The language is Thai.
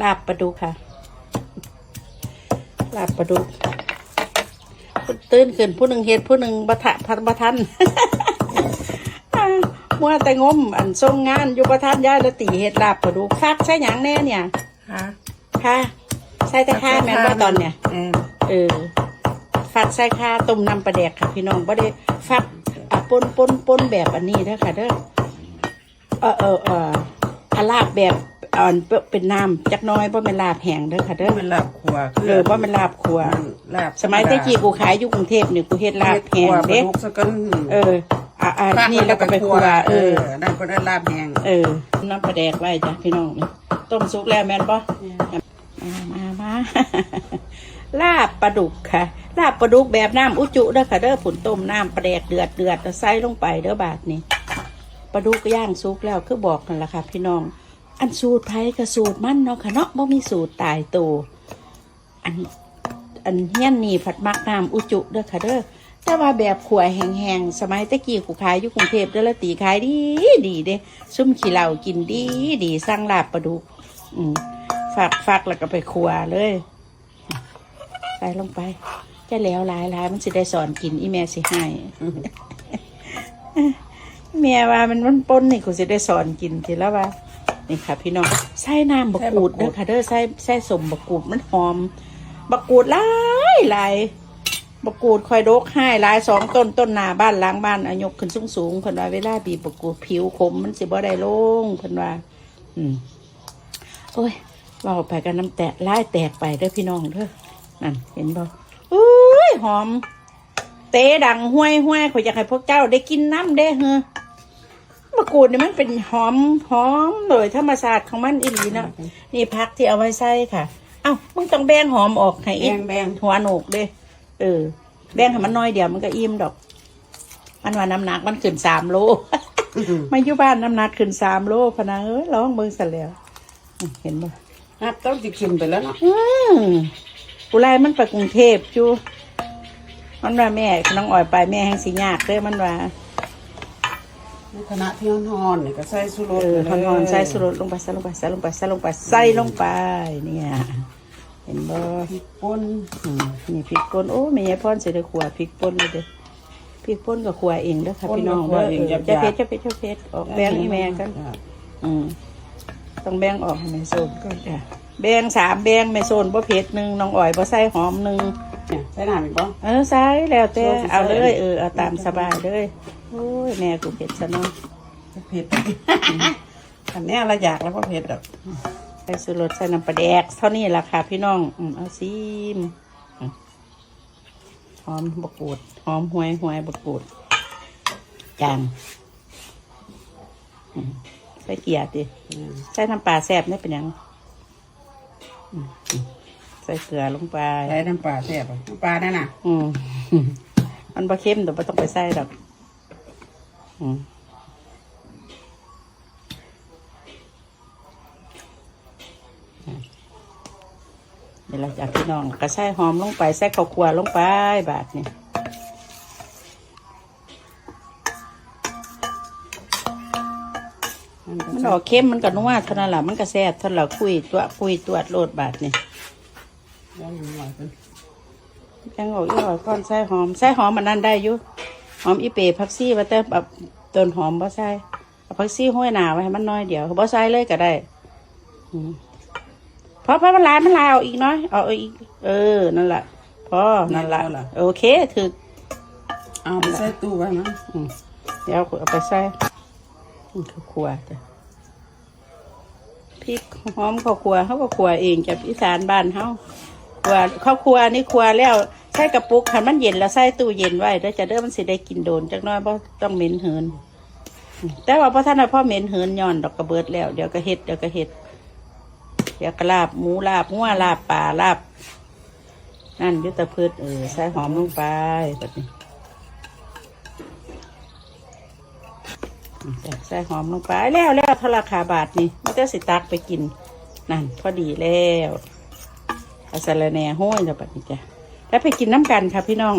ลาบปลาดุกค่ะ ลาบปลาดุกตื่นขึ้นผู้หนึ่งเฮ็ดผู้หนึ่งบะทะพัดบะทันอ่ามัวแต่งม อันทรงงานอยู่ประทันย่ายละตีเฮ็ดลาบปลาดุกฟักใช่หยังแน่เนี่ยค่ะค่ะใส่แต่ข้าแม่นว่าตอนเนี่ยเออเออฟักใส่ข้าต้มน้ำปลาแดกค่ะ พี่น้องบ่ได้ฟักอะปนปนปนแบบอันนี้เด้อค่ะเด้อเออเออเอออาลาบแบบ อ่อนเป็นน้ำจักหน้อยบ่เป็นลาบแห้งเด้อค่ะเด้อเป็นลาบขัวเออบ่เป็นลาบขัวลาบสมัยตะกี้กูขายอยู่กรุงเทพนี่กูเฮ็ดลาบแห้งเด้เด้ลูกสักกันเอออะอะนี่แล้วก็ไปครัวเออนั่นก็ได้ลาบแห้งเออน้ำปลาแดกไว้จ้ะพี่น้องนี่ต้มสุกแล้วแม่นปะมามามาลาบปลาดุกค่ะ ลาบปลาดุกแบบน้ำอุจุเด้อค่ะเด้อผุนต้มน้ำปลาแดกเดือดเดือดแล้วใส่ลงไปเด้อบาทนี่ปลาดุกย่างสุกแล้วคือบอกนั่นแหละค่ะ พี่น้อง อันสูตรไผกับสูตรมันเนาะค่ะเนาะบ่มีสูตรตายตัวอันอันเฮี้ยนนี่ผัดมักน้ำอุจุเด้อค่ะเด้อแต่ว่าแบบขวแห้งๆสมัยตะกี้กูขายอยู่กรุงเทพเด้อละตีขายดีดีเด้ซุ่มขี้เหล้ากินดีดีสร้างลาบปลาดุกอืมฝักฝักแล้วก็ไปครัวเลยใส่ลงไปจะแล้วหลายหลายมันสิได้สอนกินอีแม่สิให้แม่ว่ามันมันปนนี่กูสิได้สอนกินทีแล้วว่า นี่ค่ะ พี่น้องใส่น้ำบะกรูดเด้อค่ะเด้อใส่ใส่สมบะกรูดมันหอมบะกรูดหลายหลายบะกรูดคอยดกให้หลายสองต้นต้นหนาบ้านล้างบ้านอายกขึ้นสูงสูงๆเพิ่นว่าเวลาบีบบะกรูดผิวขมมันสิบ่ได้ลงเพิ่นว่า อืมโอ้ยเราไปกันน้ำแตกไล่แตกไปเด้อพี่น้องเด้อนั่นเห็นบ่อุ้ยหอม เตะดังห้วยห้วยขอยอยากให้พวกเจ้าได้กินน้ำเด้อเฮ้อ มะกรูดนี่มันเป็นหอมหอมโดยธรรมชาติของมันอีหลีเนาะนี่พักที่เอาไว้ใส่ค่ะ เอ้ามึงต้องแบ่งหอมออกให้แบอีกงแบงหัวโหนกเด้เออ แบ่งให้มันน้อยเดียวมันก็อิ่มดอก มันว่าน้ำหนักมันขึ้นสามโลมาอยู่บ้านน้ำหนักขึ้นสามโลพะนะเอ้ยร้องเบิ่งซะแล้วอืมเห็นบ่นับต้องจิขึ้นไปแล้วเนาะอืมกูไล่มันไปกรุงเทพจูมันว่าแม่น้องอ่อยไปแม่แห่งสิยากเด้อมันว่า ในขณะที่นอนนี่ก็ใส่สุรสเออทอนอนใส่สุรสลงไปใส่ลงไปใส่ลงไปใส่ลงไปใส่ลงไปเนี่ยเห็นบ่พริกป่นอืมนี่พริกป่นโอ้แม่ยายพรสิได้ขัวพริกป่นเลยเด้อพริกป่นกับขัวเองเด้อค่ะพี่น้องเด้อเออจะเพชรจะเพชรจะเพชรออกแบ่งอีแม่กันอืมต้องแบ่งออกให้แม่โซนก่อนจ้ะแบ่งสามแบ่งแม่โซนบ่เผ็ดหนึ่งน้องอ่อยบ่ใส่หอมหนึ่งเนี่ยใส่น้ำอีกบ่เออใส่แล้วแต่โซนสิเอาเลใส่ยเออเอาตามสบายเลย โอ้ยแม่กูเผ็ดซะเนาะเผ็ดอันเนี้ยเราอยากแล้วก็เผ็ดดอกใส่สุรสใส่น้ำปลาแดกเท่านี้แหละค่ะพี่น้องอืมเอาซิมอืมหอมบกกูดหอมหวยหวยบกกูดจางอืมใส่เกียร์ดิอืมใส่น้ำปลาแซ่บนี่เป็นหยังอืมอืมใส่เกลือลงไปใส่น้ำปลาแซ่บอะน้ำปลาได้น่ะ อืมมันบะเค็มแต่ไม่ต้องไปใส่ดอกอืม เดี๋ยวเราจากพี่น้องก็ใส่หอมลงไปใส่ข้าวคั่วลงไปบาทนี่มันออกเค็มมันก็นัวเท่านั้นแหละมันก็แซ่บเท่านั้นแหละคุยตัวคุยตัวโลดบาทนี่ยังอยู่หน่อยเป็นยังออกอีกหน่อยก่อนใส่หอมใส่หอมมันนั่นได้อยู่ หอมอีเปรย์ผักซี่ว่าแต่แบบต้นหอมบ่ใส่เอาผักซี่ห้อยหนาไว้ให้มันน้อยเดียวบ่ใส่เลยก็ได้อืมพอพอมันหลายมันหลายเอาอีกน้อยเอาอีกเออนั่นแหละพอนั่นแหละโอเคถือเอาไปใส่ตู้ไว้มั้งอืมเดี๋ยวเอาไปใส่อืมข้าวคั่วจ้ะพริกหอมข้าวคั่วเขาก็คั่วเองจากอีสานบ้านเขาคั่วข้าวคั่วนี่คั่วแล้ว ใส่กระปุกคันมันเย็นแล้วใส่ตู้เย็นไว้แล้วจะเด้อมันสิได้กินโดนจักน้อยเพราะต้องเหม็นเหินอืมแต่ว่าพอท่านพ่อเหม็นเหินย้อนดอกกระเบิดแล้วเดี๋ยวก็เฮ็ดเดี๋ยวก็เฮ็ดเดี๋ยวก็ลาบหมูลาบงัวลาบปลาลาบ นั่นยุตะพืชเออใส่หอมลงไปแบบนี้ใส่หอมลงไปแล้วแล้วทราคาบาทนี่มันจะสิตักไปกิน นั่นพอดีแล้วอาสารแหน่ห้อยแล้วบัดนี้จ้ะ แล้วไปกินน้ำกันค่ะพี่น้อง